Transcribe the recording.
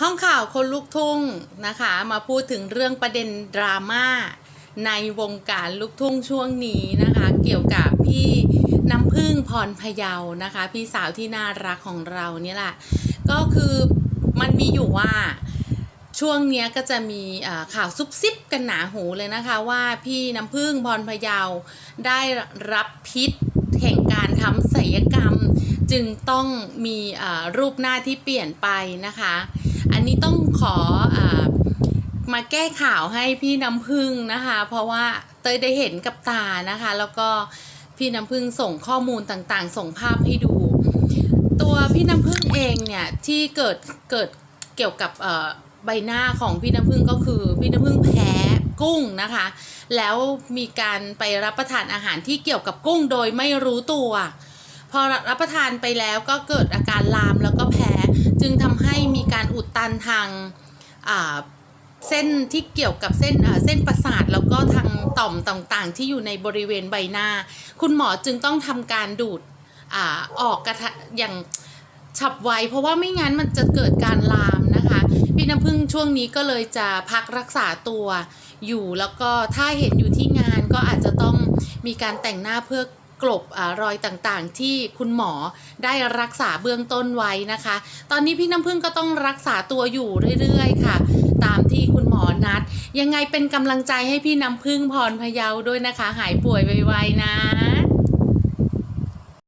ห้องข่าวคนลุกทุ่งนะคะ มาพูดถึงเรื่องประเด็นดราม่าในวงการลูกทุ่งช่วงนี้นะคะ เกี่ยวกับพี่น้ำพึ่งพรพยาวนะคะ พี่สาวที่น่ารักของเราเนี่ยแหละก็คือมันมีอยู่ว่าช่วงนี้ก็จะมีข่าวซุบซิบกันหนาหูเลยนะคะว่าพี่น้ำพึ่งพรพยาได้รับพิษแห่งการทำศัลยกรรม จึงต้องมีรูปหน้าที่เปลี่ยนไปนะคะ อันนี้ต้องขออมาแก้ข่าวให้พี่น้ำพึ่งนะคะ เพราะว่าเตยได้เห็นกับตานะคะ แล้วก็พี่น้ำพึ่งส่งข้อมูลต่างๆ ส่งภาพให้ดู ตัวพี่น้ำพึ่งเองเนี่ยที่เกิดเกิดเกี่ยวกับใบหน้าของพี่น้ำพึ่งก็คือพี่น้ำพึ่งแพ้กุ้งนะคะ แล้วมีการไปรับประทานอาหารที่เกี่ยวกับกุ้งโดยไม่รู้ตัว พอรับประทานไปแล้วก็เกิดอาการลามแล้วก็แพ้ จึงทำให้มีการอุดตันทางเส้นที่เกี่ยวกับเส้นเส้นประสาทแล้วก็ทางต่อมต่างๆ ที่อยู่ในบริเวณใบหน้า คุณหมอจึงต้องทำการดูดอออกกระทะอย่างฉับไวเพราะว่าไม่งั้นมันจะเกิดการลามนะคะ พี่น้ำพึ่งช่วงนี้ก็เลยจะพักรักษาตัวอยู่แล้วก็ถ้าเห็นอยู่ที่งานก็อาจจะต้องมีการแต่งหน้าเพื่อ กลบอรอยต่างๆ ที่คุณหมอได้รักษาเบื้องต้นไว้นะคะ ตอนนี้พี่น้ำพึ่งก็ต้องรักษาตัวอยู่เรื่อยๆ ค่ะ ตามที่คุณหมอนัด ยังไงเป็นกำลังใจให้พี่น้ำพึ่งพรพยาด้วยนะคะ หายป่วยไวๆนะ